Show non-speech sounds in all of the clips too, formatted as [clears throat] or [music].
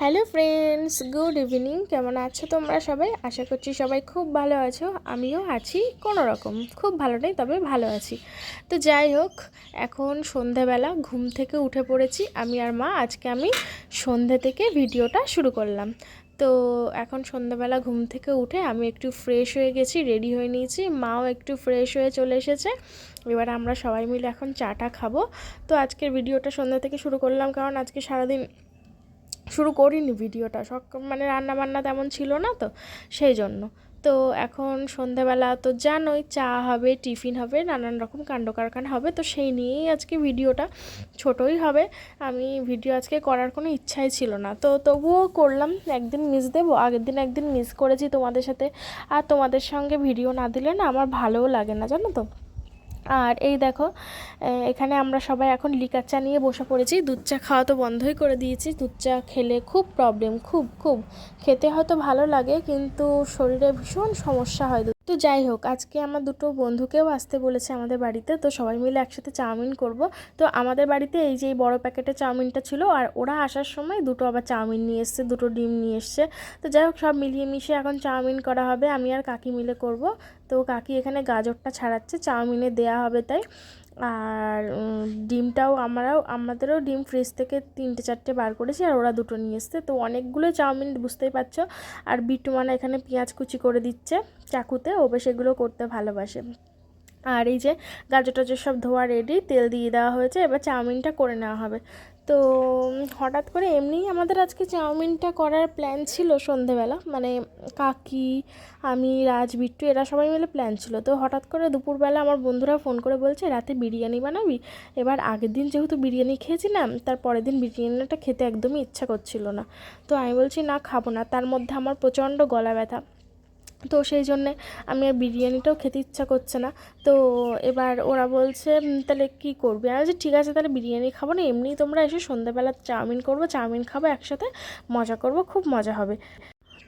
Hello friends good evening কেমন আছো তোমরা সবাই? আশা করছি সবাই খুব ভালো আছো। আমিও আছি কোনো রকম। খুব ভালো নেই, তবে ভালো আছি। তো যাই হোক, এখন সন্ধেবেলা, ঘুম থেকে উঠে পড়েছি। আমি আর মা, আজকে আমি সন্ধে থেকে ভিডিওটা শুরু করলাম। তো এখন সন্ধ্যাবেলা ঘুম থেকে উঠে আমি একটু ফ্রেশ হয়ে গেছি রেডি হয়ে নিয়েছি। মাও একটু ফ্রেশ হয়ে চলে এসেছে। এবার আমরা সবাই মিলে এখন চাটা খাব। তো আজকের ভিডিওটা সন্ধ্যা থেকে শুরু করলাম, কারণ আজকে সারাদিন শুরু করিনি ভিডিওটা। সব মানে রান্না বান্না তেমন ছিল না তো, সেই জন্য। তো এখন সন্ধেবেলা তো জানোই চা হবে, টিফিন হবে, নানান রকম কাণ্ড কারখানা হবে, তো সেই নিয়েই আজকে ভিডিওটা। ছোটই হবে, আমি ভিডিও আজকে করার কোনো ইচ্ছাই ছিল না। তো তবুও করলাম, একদিন মিস দেবো, আগের দিন একদিন মিস করেছি তোমাদের সাথে। আর তোমাদের সঙ্গে ভিডিও না দিলে না আমার ভালোও লাগে না, জানো তো? আর এই দেখো এখানে আমরা সবাই এখন লিকার চা নিয়ে বসে পড়েছি। দুধ চা খাওয়া তো বন্ধই করে দিয়েছি। দুধ চা খেলে খুব প্রবলেম খুব খুব। খেতে হয়তো ভালো লাগে, কিন্তু শরীরে ভীষণ সমস্যা হয় তো যাই হোক, আজকে আমার দুটো বন্ধুকেও আসতে বলেছে আমাদের বাড়িতে, তো সবাই মিলে একসাথে চাউমিন করব। তো আমাদের বাড়িতে এই যে বড় প্যাকেটে চাউমিনটা ছিল, আর ওরা আসার সময় দুটো আবার চাউমিন নিয়ে এসছে, দুটো ডিম নিয়ে এসছে। তো যাই হোক, সব মিলিয়ে মিশিয়ে এখন চাউমিন করা হবে, আমি আর কাকি মিলে করব। তো কাকি এখানে গাজরটা ছাড়াচ্ছে, চাউমিনে দেয়া হবে তাই। আর ডিমটাও আমরাও, আমাদেরও ডিম ফ্রিজ থেকে তিনটে, চারটে বার করেছি আর ওরা দুটো নিয়ে এসছে। তো অনেকগুলো চাউমিন বুঝতেই পারছ। আর বিটু মানে এখানে পেঁয়াজ কুচি করে দিচ্ছে চাকুতে, ও বেশ এগুলো করতে ভালোবাসে। আর এই যে গাজর টাজর সব ধোয়া রেডি তেল দিয়ে দেওয়া হয়েছে, এবার চাউমিনটা করে নেওয়া হবে। তো হঠাৎ করে এমনিই আমাদের আজকে চাউমিনটা করার প্ল্যান ছিল সন্ধেবেলা। মানে কাকি, আমি, রাজ, বিট্টু, এরা সবাই মিলে প্ল্যান ছিল। তো হঠাৎ করে দুপুরবেলা আমার বন্ধুরা ফোন করে বলছে, রাতে বিরিয়ানি বানাবি? এবার আগের দিন যেহেতু বিরিয়ানি খেয়েছিলাম তার পরের দিন বিরিয়ানিটা খেতে একদমই ইচ্ছা করছিল না। তো আমি বলছি, না, খাব না। তার মধ্যে আমার প্রচণ্ড গলা ব্যথা। তো সেই জন্যে আমি আর বিরিয়ানিটাও খেতে ইচ্ছা করছে না। তো এবার ওরা বলছে তাহলে কি করবে? আর ঠিক আছে, তাহলে বিরিয়ানি খাব না এমনি তোমরা এসে সন্ধ্যাবেলা চাউমিন করব, চাউমিন খাব একসাথে, মজা করব, খুব মজা হবে।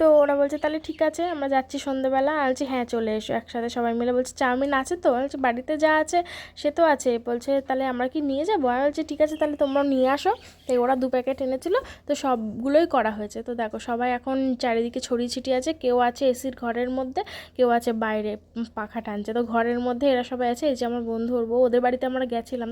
তো ওরা বলছে, তাহলে ঠিক আছে, আমরা যাচ্ছি সন্ধ্যেবেলা আর বলছি হ্যাঁ চলে এসো, একসাথে সবাই মিলে। বলছে, চাউমিন আছে তো? বলছে, বাড়িতে যা আছে, সে তো আছে। বলছে, তাহলে আমরা কি নিয়ে যাব? আমি বলছি, ঠিক আছে, তাহলে তোমরাও নিয়ে আসো। তাই ওরা দু প্যাকেট এনেছিল, তো সবগুলোই করা হয়েছে। তো দেখো, সবাই এখন চারিদিকে ছড়িয়ে ছিটিয়ে আছে, কেউ আছে এসির ঘরের মধ্যে, কেউ আছে বাইরে পাখা টানছে। তো ঘরের মধ্যে এরা সবাই আছে, এই যে আমার বন্ধু ওর বউ, ওদের বাড়িতে আমরা গেছিলাম।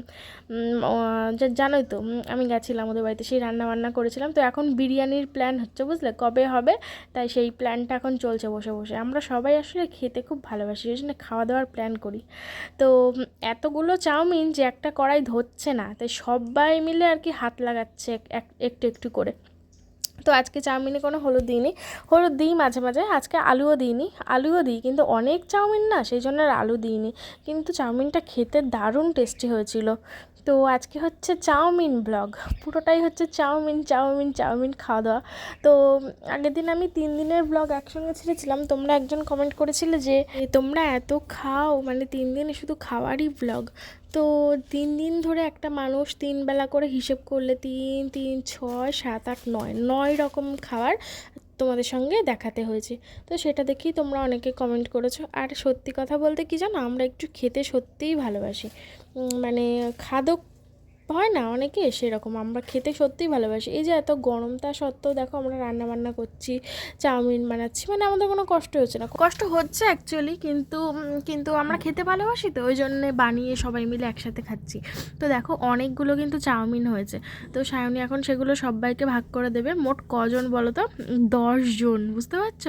জানোই তো আমি গেছিলাম ওদের বাড়িতে, সেই রান্না বান্না করেছিলাম। তো এখন বিরিয়ানির প্ল্যান হচ্ছে, বুঝলে? কবে হবে? তাই সেই প্ল্যানটা এখন চলছে বসে বসে। আমরা সবাই আসলে খেতে খুব ভালোবাসি ওই জন্য খাওয়া দাওয়ার প্ল্যান করি। তো এতগুলো চাউমিন যে একটা কড়াই ধরছে না, তাই সবাই মিলে আর কি হাত লাগাচ্ছে একটু একটু করে। তো আজকে চাউমিনে কোনো হলুদ দিইনি। হলুদ দিই মাঝে মাঝে, আজকে আলুও দিইনি। আলুও দিই, কিন্তু অনেক চাউমিন না, সেই জন্য আর আলু দিইনি। কিন্তু চাউমিনটা খেতে দারুণ টেস্টি হয়েছিল। তো আজকে হচ্ছে চাউমিন ব্লগ। পুরোটাই হচ্ছে চাউমিন চাউমিন চাউমিন খাওয়া দাওয়া। তো আগের দিন আমি তিন দিনের ব্লগ একসঙ্গে ছেড়েছিলাম। তোমরা একজন কমেন্ট করেছিলে যে তোমরা এত খাও? মানে তিন দিনে শুধু খাওয়ারই ব্লগ। তো তিন দিন ধরে একটা মানুষ তিন বেলা করে হিসেব করলে তিন তিন, ছয়, সাত, আট, নয় নয় রকম খাবার তোমাদের সঙ্গে দেখাতে হয়েছে। তো সেটা দেখেই তোমরা অনেকে কমেন্ট করেছ। আর সত্যি কথা বলতে কি জানো? আমরা একটু খেতে সত্যিই ভালোবাসি। মানে খাদক হয় না, অনেকে সেরকম। আমরা খেতে সত্যিই ভালোবাসি। এই যে এত গরম, তা সত্ত্বেও দেখো আমরা রান্না বান্না করছি, চাউমিন বানাচ্ছি মানে আমাদের কোনো কষ্ট হচ্ছে না। কষ্ট হচ্ছে অ্যাকচুয়ালি কিন্তু কিন্তু আমরা খেতে ভালোবাসি তো, ওই জন্যে বানিয়ে সবাই মিলে একসাথে খাচ্ছি। তো দেখো অনেকগুলো কিন্তু চাউমিন হয়েছে। তো সায়নী এখন সেগুলো সবাইকে ভাগ করে দেবে। মোট কজন বলো তো দশজন বুঝতে পারছ?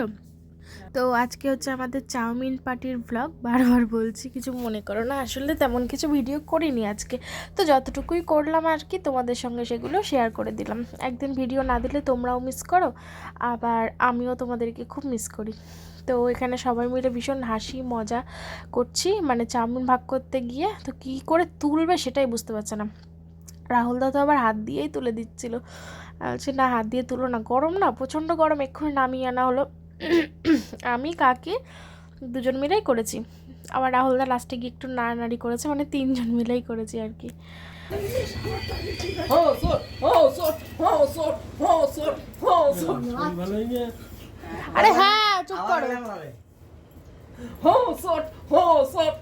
তো আজকে হচ্ছে আমাদের চাউমিন পার্টির ব্লগ বারবার বলছি কিছু মনে করো না, আসলে তেমন কিছু ভিডিও করিনি আজকে। তো যতটুকুই করলাম আর কি, তোমাদের সঙ্গে সেগুলো শেয়ার করে দিলাম। একদিন ভিডিও না দিলে তোমরাও মিস করো, আবার আমিও তোমাদেরকে খুব মিস করি। তো এখানে সবাই মিলে ভীষণ হাসি, মজা করছি। মানে চাউমিন ভাগ করতে গিয়ে তো কী করে তুলবে সেটাই বুঝতে পারছে না। রাহুল দা তো আবার হাত দিয়েই তুলে দিচ্ছিল। বলছে, না, হাত দিয়ে তুলো না, গরম না, প্রচণ্ড গরম, এক্ষুনি নামিয়ে আনা হলো। আমি কাকে দুজন মিলেই করেছি। আবার রাহুলদা লাস্টে গিয়ে একটু নাড়ানাড়ি করেছে মানে তিনজন মিলেই করেছি আর কি। আরে হ্যাঁ চুপ করো। হো সট হো সট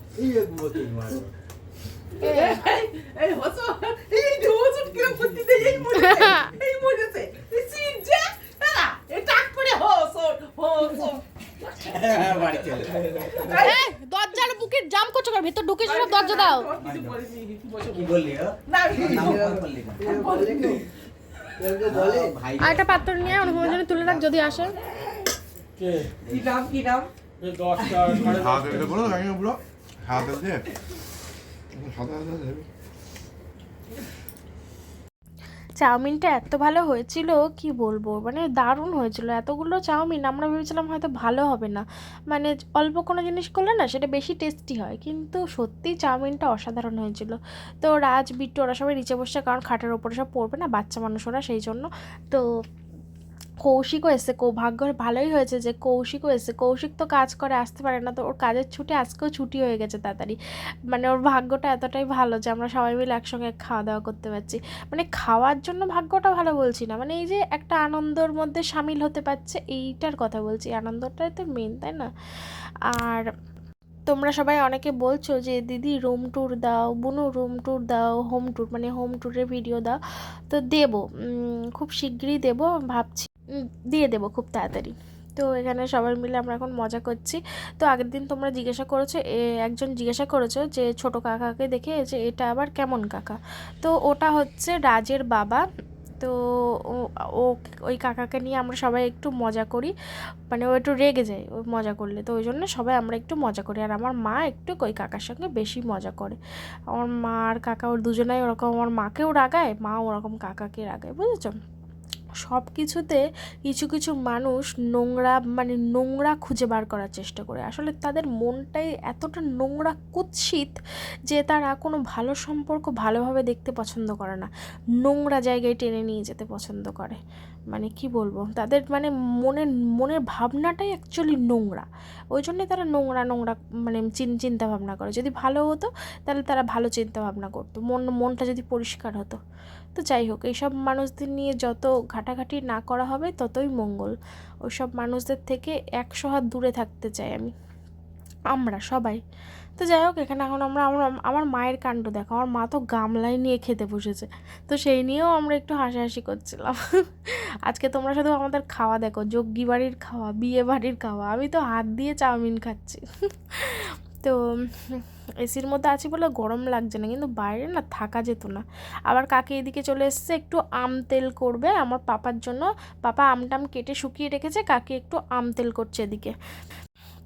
এই হসো এই হসট কিরম করতে এই মরে [laughs] এই মরেছে সিট যা বাড়ি চলে এই, দরজার বুকে জাম করছ কেন? ভেতর ঢুকে সব দরজা দাও। আর একটা পাত্র নিয়ে অনুপমের জন্য তুলে রাখ যদি আসে। কি নাম কি নাম দশটা হাত দিয়ে হাত দিয়ে চাউমিনটা এত ভালো হয়েছিল, কি বলব? মানে দারুণ হয়েছিল। এতগুলো চাউমিন আমরা ভেবেছিলাম হয়তো ভালো হবে না। মানে অল্প কোনো জিনিস করলে না সেটা বেশি টেস্টি হয়। কিন্তু সত্যি চাউমিনটা অসাধারণ হয়েছিল। তো রাজ, বিট্টু, ওরা সবাই নিচে বসছে কারণ খাটের ওপরে সব পড়বে না, বাচ্চা মানুষ ওরা, সেই জন্য। তো কৌশিকও এসছে কৌ ভাগ্য ভালোই হয়েছে যে কৌশিকও এসে কৌশিক তো কাজ করে, আসতে পারে না, তো ওর কাজের ছুটি, আজকেও ছুটি হয়ে গেছে তাড়াতাড়ি। মানে ওর ভাগ্যটা এতটাই ভালো যে আমরা সবাই মিলে একসঙ্গে খাওয়া দাওয়া করতে পারছি। মানে খাওয়ার জন্য ভাগ্যটা ভালো বলছি না মানে এই যে একটা আনন্দর মধ্যে সামিল হতে পারছে, এইটার কথা বলছি। আনন্দটাই তো মেন তাই না? আর তোমরা সবাই অনেকে বলছো যে, দিদি রুম ট্যুর দাও, বুনু রুম ট্যুর দাও হোম ট্যুর মানে হোম ট্যুরের ভিডিও দাও। তো দেবো খুব শিগগিরই দেবো, ভাবছি দিয়ে দেবো খুব তাড়াতাড়ি। তো এখানে সবাই মিলে আমরা এখন মজা করছি। তো আগের দিন তোমরা জিজ্ঞাসা করেছ একজন জিজ্ঞাসা করেছ যে ছোট কাকাকে দেখে যে এটা আবার কেমন কাকা? তো ওটা হচ্ছে রাজের বাবা। তো ও- ও ওই কাকাকে নিয়ে আমরা সবাই একটু মজা করি। মানে ও একটু রেগে যায় ও মজা করলে। তো ওই জন্য সবাই আমরা একটু মজা করি। আর আমার মা একটু ওই কাকার সঙ্গে বেশি মজা করে। আমার মা আর কাকা ওর দুজনাই ওরকম, আমার মাকেও রাগায়, মা ওরকম কাকাকে রাগায়, বুঝেছ? সব কিছুতে কিছু কিছু মানুষ নোংরা মানে নোংরা খুঁজে বার করার চেষ্টা করে। আসলে তাদের মনটাই এতটা নোংরা কুৎসিত যে তারা কোনো ভালো সম্পর্ক ভালোভাবে দেখতে পছন্দ করে না। নোংরা জায়গায় টেনে নিয়ে যেতে পছন্দ করে। মানে কি বলব? তাদের মানে মনের মনের ভাবনাটাই অ্যাকচুয়ালি নোংরা। ওই জন্যে তারা নোংরা নোংরা মানে চিন চিন্তা ভাবনা করে। যদি ভালো হতো, তাহলে তারা ভালো চিন্তা ভাবনা করতো। মন, মনটা যদি পরিষ্কার হতো। তো যাই হোক, এইসব মানুষদের নিয়ে যত ঘাটাঘাটি না করা হবে, ততই মঙ্গল। ওইসব মানুষদের থেকে একশো হাত দূরে থাকতে চাই আমি। আমরা সবাই। তো যাই হোক, এখানে এখন আমরা আমরা, আমার মায়ের কাণ্ড দেখো। আমার মা তো গামলায় নিয়ে খেতে বসেছে। তো সেই নিয়েও আমরা একটু হাসাহাসি করছিলাম। আজকে তোমরা শুধু আমাদের খাওয়া দেখো। যজ্ঞি বাড়ির খাওয়া বিয়ে বাড়ির খাওয়া। আমি তো হাত দিয়ে চাউমিন খাচ্ছি। তো এসির মধ্যে আছি বলে গরম লাগছে না, কিন্তু বাইরে না থাকা যেত না। আবার কাকে এদিকে চলে এসছে, একটু আম তেল করবে। আমার পাপার জন্য পাপা আমটাম কেটে শুকিয়ে রেখেছে, কাকে একটু আম তেল করছে এদিকে।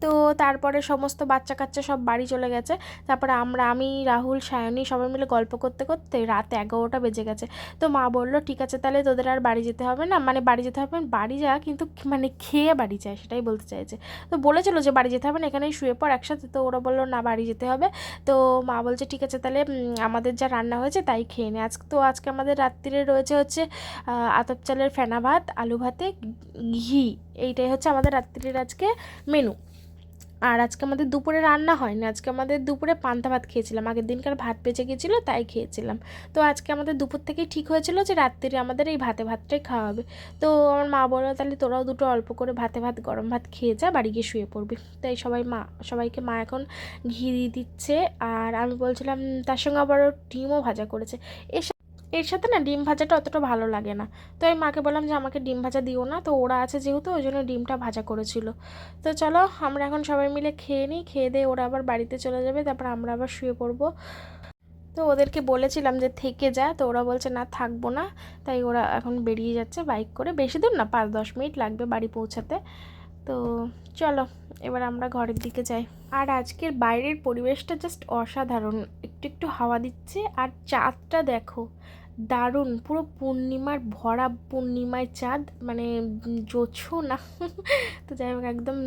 তো তারপরে সমস্ত বাচ্চা কাচ্চা সব বাড়ি চলে গেছে। তারপরে আমরা, আমি, রাহুল, সায়নী সবাই মিলে গল্প করতে করতে রাত এগারোটা বেজে গেছে। তো মা বলল, ঠিক আছে, তাহলে তোদের আর বাড়ি যেতে হবে না। মানে বাড়ি যেতে হবে বাড়ি যা কিন্তু মানে খেয়ে বাড়ি যায় সেটাই বলতে চাইছে। তো বলেছিল যে বাড়ি যেতে হবে না, এখানেই শুয়ে পর একসাথে। তো ওরা বলল, না, বাড়ি যেতে হবে। তো মা বলছে, ঠিক আছে, তাহলে আমাদের যা রান্না হয়েছে তাই খেয়ে নে। আজকে তো আজকে আমাদের রাত্রিরে রয়েছে হচ্ছে আতপ চালের ফেনা ভাত, আলু ভাতে ঘি। এইটাই হচ্ছে আমাদের রাত্রির আজকে মেনু আর আজকে আমাদের দুপুরে রান্না হয়নি। আজকে আমাদের দুপুরে পান্তা ভাত খেয়েছিলাম। আগের দিনকার ভাত বেঁচে গেছিল, তাই খেয়েছিলাম। তো আজকে আমাদের দুপুর থেকেই ঠিক হয়েছিল যে রাত্রিরে আমাদের এই ভাতে ভাতটাই খাওয়া হবে। তো আমার মা বলো তাহলে তোরাও দুটো অল্প করে ভাতে ভাত, গরম ভাত খেয়ে যা, বাড়ি গিয়ে শুয়ে পড়বি। তাই সবাই মা, সবাইকে মা এখন ঘি দিচ্ছে। আর আমি বলছিলাম, তার সঙ্গে আবারও ডিমও ভাজা করেছে। এর এর সাথে না ডিম ভাজাটা অতটা ভালো লাগে না। তো আমি মাকে বললাম যে, আমাকে ডিম ভাজা দিও না। তো ওরা আছে যেহেতু, ওই জন্য ডিমটা ভাজা করেছিল। তো চলো, আমরা এখন সবাই মিলে খেয়ে নিই। খেয়ে দিয়ে ওরা আবার বাড়িতে চলে যাবে, তারপর আমরা আবার শুয়ে পড়ব। তো ওদেরকে বলেছিলাম যে, থেকে যা। তো ওরা বলছে, না, থাকব না। তাই ওরা এখন বেরিয়ে যাচ্ছে বাইক করে। বেশি দূর না পাঁচ দশ মিনিট লাগবে বাড়ি পৌঁছাতে। তো চলো, এবার আমরা ঘরের দিকে যাই। আর আজকের বাইরের পরিবেশটা জাস্ট অসাধারণ। একটু একটু হাওয়া দিচ্ছে। আর চাঁদটা দেখো। দারুণ, পুরো পূর্ণিমার, ভরা পূর্ণিমায় চাঁদ মানে জোছনা। তো যাই হোক, একদম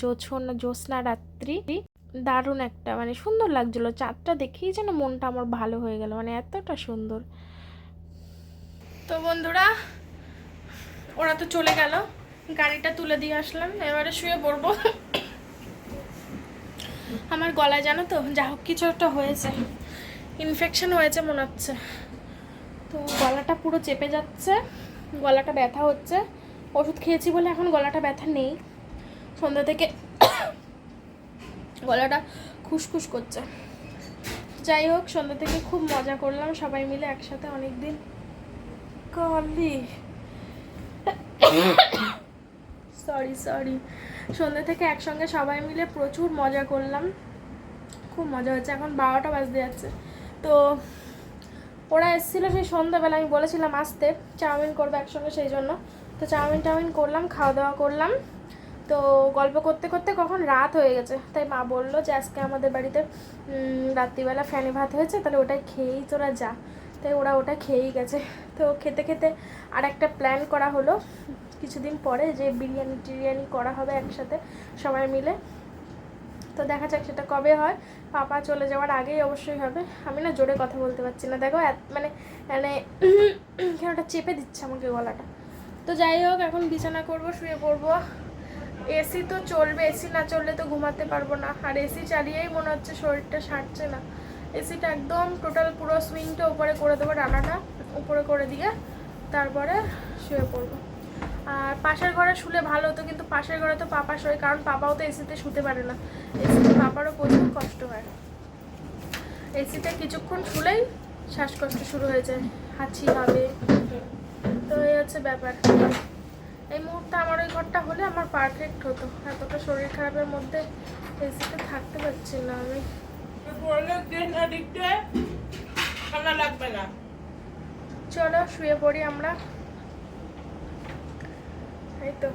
জোছো না জ্যোৎস্না রাত্রি। দারুণ একটা মানে সুন্দর লাগছিল। চাঁদটা দেখেই যেন মনটা আমার ভালো হয়ে গেল মানে এতটা সুন্দর। তো বন্ধুরা, ওরা তো চলে গেল। গাড়িটা তুলে দিয়ে আসলাম, এবারে শুয়ে পড়ব। আমার গলায় জানো তো, যা হোক, কিছু একটা হয়েছে। ইনফেকশন হয়েছে মনে হচ্ছে। তো গলাটা পুরো চেপে যাচ্ছে, গলাটা ব্যথা হচ্ছে। ওষুধ খেয়েছি বলে এখন গলাটা ব্যথা নেই। সন্ধ্যা থেকে গলাটা খুসখুস করছে। যাই হোক, সন্ধ্যা থেকে খুব মজা করলাম সবাই মিলে একসাথে অনেক দিন কলি সরি সরি সন্ধ্যে থেকে একসঙ্গে সবাই মিলে প্রচুর মজা করলাম। খুব মজা হচ্ছে, এখন বারোটা বাজতে যাচ্ছে। তো ওরা এসেছিল সেই সন্ধ্যাবেলা, আমি বলেছিলাম আসতে, চাউমিন করব একসঙ্গে সেই জন্য। তো চাউমিন টাউমিন করলাম, খাওয়া দাওয়া করলাম। তো গল্প করতে করতে কখন রাত হয়ে গেছে, তাই মা বলল যে আজকে আমাদের বাড়িতে রাত্রিবেলা ফ্যানে ভাত হয়েছে, তাহলে ওটাই খেয়েই তোরা যা। তাই ওরা ওটা খেয়েই গেছে। তো খেতে খেতে আর একটা প্ল্যান করা হলো, কিছুদিন পরে যে বিরিয়ানি টিরিয়ানি করা হবে একসাথে সবাই মিলে। তো দেখা যাক সেটা কবে হয়। পাপা চলে যাওয়ার আগেই অবশ্যই হবে। আমি না জোরে কথা বলতে পারছি না। দেখো মানে মানে [clears throat] কেন ওটা চেপে দিচ্ছে আমাকে গলাটা। তো যাই হোক, এখন বিছানা করব, শুয়ে পড়ব। এসি তো চলবে, এসি না চললে তো ঘুমাতে পারব না। আর এসি চালিয়েই মনে হচ্ছে শরীরটা সারছে না। এসিটা একদম টোটাল পুরো সুইংটা উপরে করে দেবো, ডানাটা উপরে করে দিয়ে তারপরে শুয়ে পড়ব। আর পাশের ঘরে শুলে ভালো হতো কিন্তু পাশের ঘরে তো পাপা শোয় কারণ পাপাও তো এসিতে শুতে পারে না। এসিতে পাপারও প্রচুর কষ্ট হয়। এসিতে কিছুক্ষণ শুলেই শ্বাসকষ্ট শুরু হয়ে যায় হাঁচি হবে। তো এই হচ্ছে ব্যাপার। এই মুহূর্তে আমার ওই ঘরটা হলে আমার পারফেক্ট হতো। এতটা শরীর খারাপের মধ্যে এসিতে থাকতে পারছি না আমি। লাগবে না। চলো শুয়ে পড়ি আমরা। এই তো।